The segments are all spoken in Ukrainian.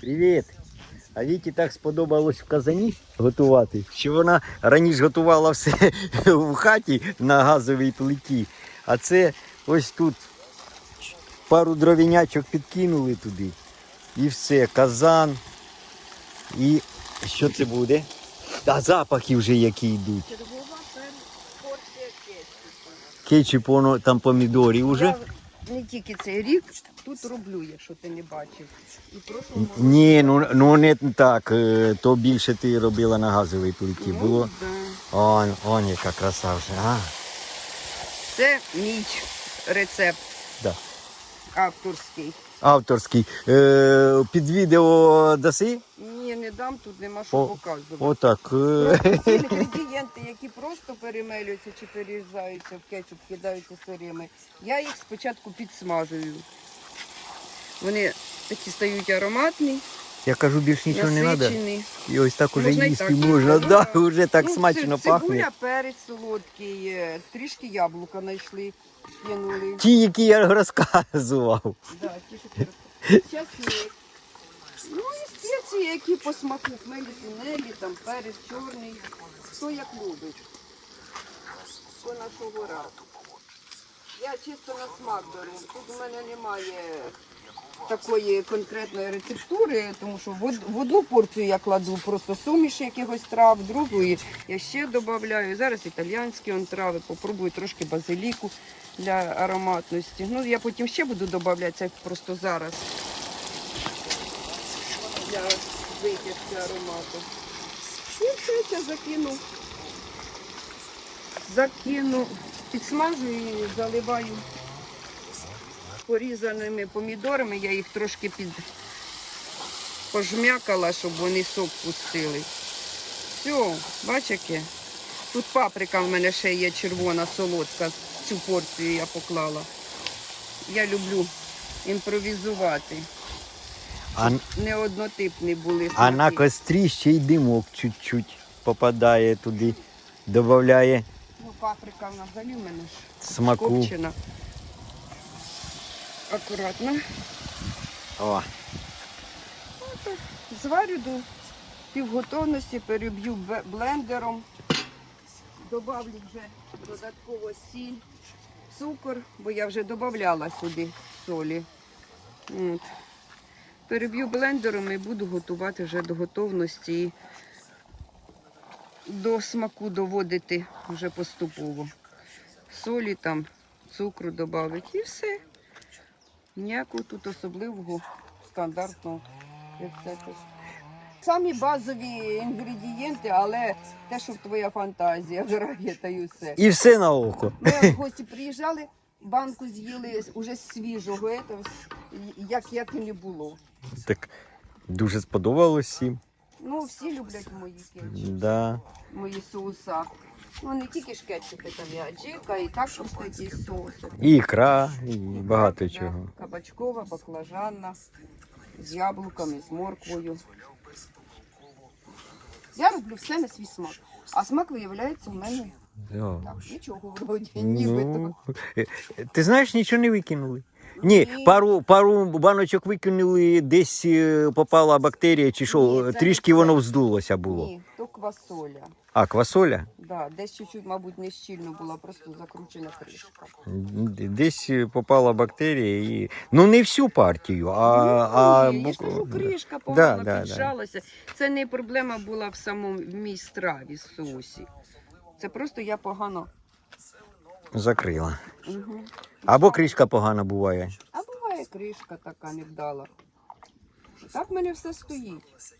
Привіт! А Віті так сподобалось в казані готувати, що вона раніше готувала все в хаті на газовій плиті. А це ось тут пару дровінячок підкинули туди. І все, казан. І що це буде? А запахи вже які йдуть. Кетчуп, воно там помідорів уже. Не тільки цей рік тут роблю, якщо ти не бачив. І прошу Ні, ну, ну не так. е, То більше ти робила на газовій плиті. Було. Да. Он, он яка краса вже. А, Це мій рецепт да. авторський. Авторський. Е, під відео даси? Ні, не дам, тут нема що О, показувати. Отак. е. Просто всі інгредієнти, які просто перемелюються чи перерізаються в кетчуп, кидаються сирими, я їх спочатку підсмажую. Вони такі стають ароматні, Я кажу, більш нічого не треба. насичені. І ось так уже Можна і їсти так. можна. Ну, Да, вже так Ну, смачно ци- пахне. Цибуля, перець солодкий, е, трішки яблука знайшли, кинули. Ті, які я розказував. Да, ті, що ти. Часник. Ну і спеції, які по смаку, хмелі, тунелі, там перець чорний. Хто як любить. По нашого разу. Я чисто на смак беру. Тут у мене немає такої конкретної рецептури, тому що в одну порцію я кладу просто суміш якихось трав, в другу я ще додаю. Зараз італіянські он трави, попробую трошки базиліку для ароматності. Ну, я потім ще буду додавати це просто зараз. Для витягти аромату. І все це закину. Закину, підсмажу і заливаю порізаними помідорами. Я їх трошки під пожмякала, щоб вони сок пустили. Все, бач яке? Тут паприка в мене ще є червона, солодка. Цю порцію я поклала. Я люблю імпровізувати. А, Неоднотипні були а на кострі ще й димок чуть-чуть попадає туди, додає Ну, паприка вона взагалі в мене ж смаку. копчена. Акуратно. О, Зварю до півготовності, переб'ю блендером. Добавлю вже додатково сіль, цукор, бо я вже додавала сюди солі. От. Переб'ю блендером і буду готувати вже до готовності і до смаку доводити вже поступово. Солі там, цукру додати і все. Ніякого тут особливого стандартного рецепту. Самі базові інгредієнти, але те, що твоя фантазія грає, та й усе. і все на око. Ми гості приїжджали, банку з'їли уже свіжого, як, як і не було. Так дуже сподобалось всім. Ну, всі люблять мої кетчупи, Да. мої соуса. Ну, не тільки ж кетчупи, там і аджика, і так просто якісь соуси. І ікра, і багато чого. Кабачкова, баклажанна, з яблуками, з морквою. Я роблю все на свій смак. А смак виявляється у мене Так, нічого вроді, нібито. Ну, е, ти знаєш, нічого не викинули. Ні, Ні. пару, пару баночок викинули, десь е, попала бактерія чи що, Ні, це трішки не воно це. вздулося було. Ні, то квасоля. А, квасоля? Да, десь чуть-чуть, мабуть, не щільно була, просто закручена кришка. Десь е, попала бактерія і. Ну не всю партію, а. а Ні, я ж кажу, кришка Да, погано да, да. піджалася. Це не проблема була в самому мій страві соусі. Це просто я погано. Закрила. Угу. Або кришка погана буває. А буває кришка така невдала. Так в мене все стоїть.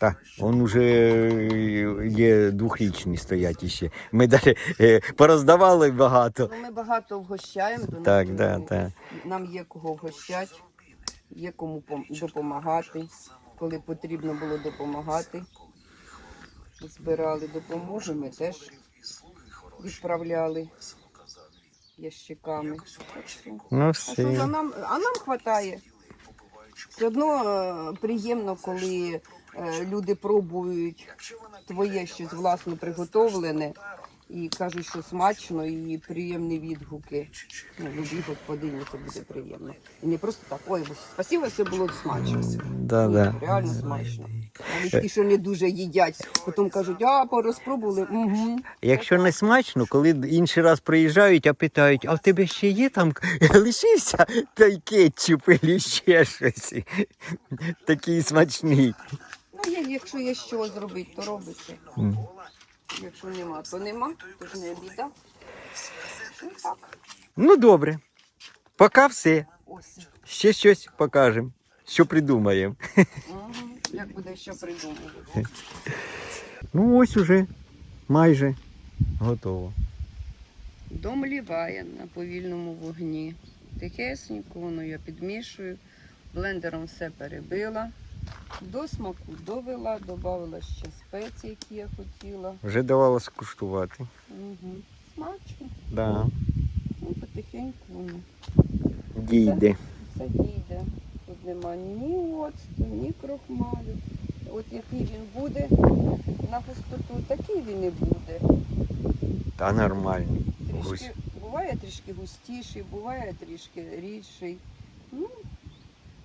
Так, он уже е, є двохрічні стоять іще. Ми далі е, пороздавали багато. Ну, ми багато вгощаємо до нас. Так, да, тому так. Нам є кого вгощати, є кому пом- допомагати. Коли потрібно було допомагати, збирали допомогу, ми теж відправляли ящиками. Ну, Ну А що за нам? А нам вистачає. Все одно е, приємно, коли е, люди пробують твоє щось власне приготовлене І кажуть, що смачно і приємні відгуки. Ну, любій господині це буде приємно. І не просто так, ой, спасибо, все було смачно. Да, да. Реально смачно. Навіть ті, що не дуже їдять, потім кажуть, а порозпробували. Угу. Якщо не смачно, коли інший раз приїжджають, а питають, а в тебе ще є там лишився той кетчуп і ще щось. Такий смачний. Ну, є, якщо є що зробити, то робиться. М. Якщо нема, то нема, то ж не біда. Ну так. Ну добре. Поки все. Ось. Ще щось покажемо. Що придумаємо. Угу. Як буде що придумати. Ну ось уже майже готово. Дом ліває на повільному вогні. Тихесенько воно я підмішую. Блендером все перебила. До смаку довела, додала ще спеції, які я хотіла. Вже давала скуштувати. Угу. Смачно. Да. Ну, потихеньку воно. Дійде. Все дійде. Тут нема ні оцту, ні крохмалю. От який він буде на густоту, такий він і буде. Та нормальний. Гусь. Трішки, буває трішки густіший, буває трішки рідший. Ну,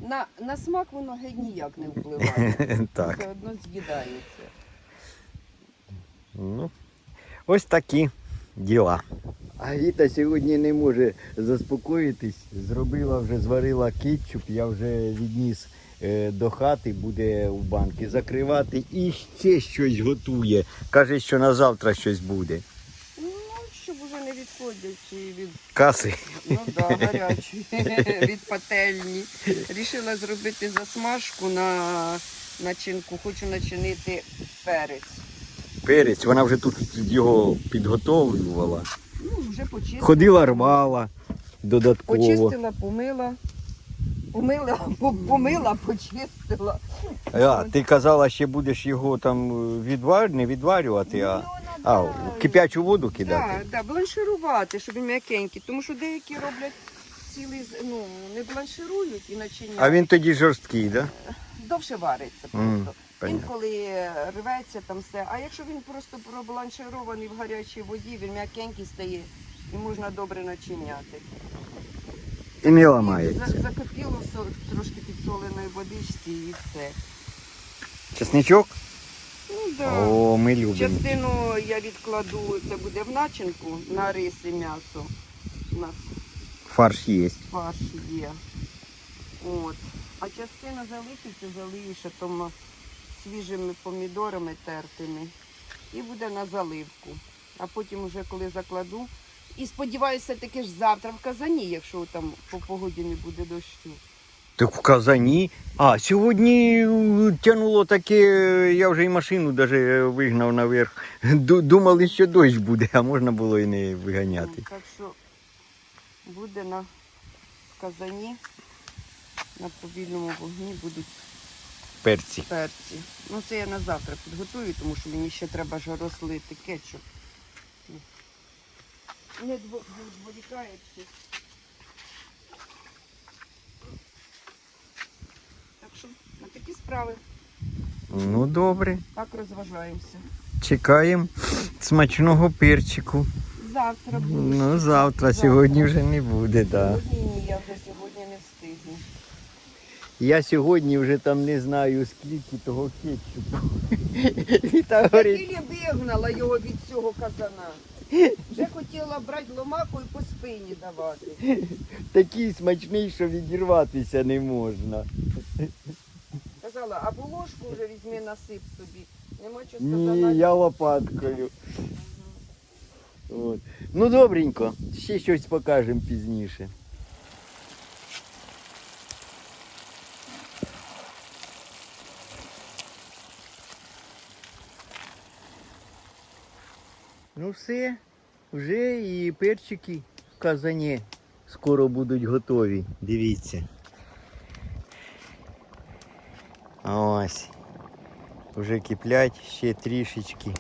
на, на смак воно геть ніяк не впливає. Так. Все одно з'їдається. Ну, ось такі діла. А Віта сьогодні не може заспокоїтись. Зробила вже, зварила кетчуп, я вже відніс е, до хати, буде у банки закривати і ще щось готує. Каже, що на завтра щось буде. Ну, щоб уже не відходячи від Каси. ну, да, гарячої, від пательні. Рішила зробити засмажку на начинку. Хочу начинити перець. Перець, вона вже тут його підготовлювала. Ну, вже почистила. Ходила, рвала додатково. Почистила, помила. Помила, помила, почистила. А, ти казала, ще будеш його там відвар... не відварювати, а, Ну, а в кип'ячу воду кидати. Так, да, бланширувати, щоб він м'якенький. Тому що деякі роблять цілий, з- ну, не бланширують і начиняють. А він тоді жорсткий, так? Да? довше вариться просто. понятно. Інколи рветься там все. А якщо він просто пробланширований в гарячій воді, він м'якенький стає і можна добре начиняти. І не ламається. Закипіло трошки підсоленої водичці і все. Чесничок? Ну, да. О, ми любимо. Частину я відкладу, це буде в начинку на рис і м'ясо. У нас Фарш є. фарш є. От. А частину залишиться, залию ще там свіжими помідорами тертими. І буде на заливку. А потім уже коли закладу. І сподіваюся, таки ж завтра в казані, якщо там по погоді не буде дощу. Так в казані. А, сьогодні е, тянуло таке, я вже і машину даже вигнав наверх. Думали, що дощ буде, а можна було і не виганяти. Ну, Так що буде на казані, на повільному вогні будуть Перці. перці. Ну це я на завтра підготую, тому що мені ще треба ж розлити кетчуп. Не дво- Так що на такі справи. Ну добре. Так розважаємося. Чекаємо смачного перчику. Завтра буде. Ну, завтра, сьогодні вже не буде, так. Сьогодні ні, я вже сьогодні не встигну. Я сьогодні вже там не знаю скільки того кетчупу. Віта говорить, Тільки вигнала його від цього казана. Вже хотіла брати ломаку і по спині давати. такий смачний, що відірватися не можна. Казала, або ложку вже візьми, насип собі. Нема чого сказати. Ні, я лопаткою. От. Ну добренько, ще щось покажемо пізніше. Ну все, вже і перчики в казані скоро будуть готові. Дивіться. Ось. Вже киплять ще трішечки.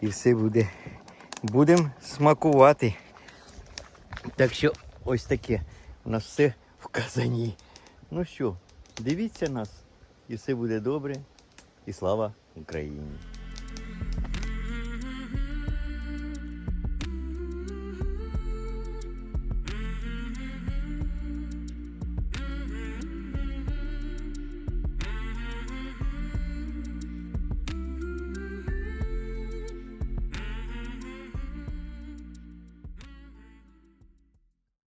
І все буде. Будемо смакувати. Так що ось таке. У нас все в казані. Ну що, дивіться нас, і все буде добре. І слава Україні!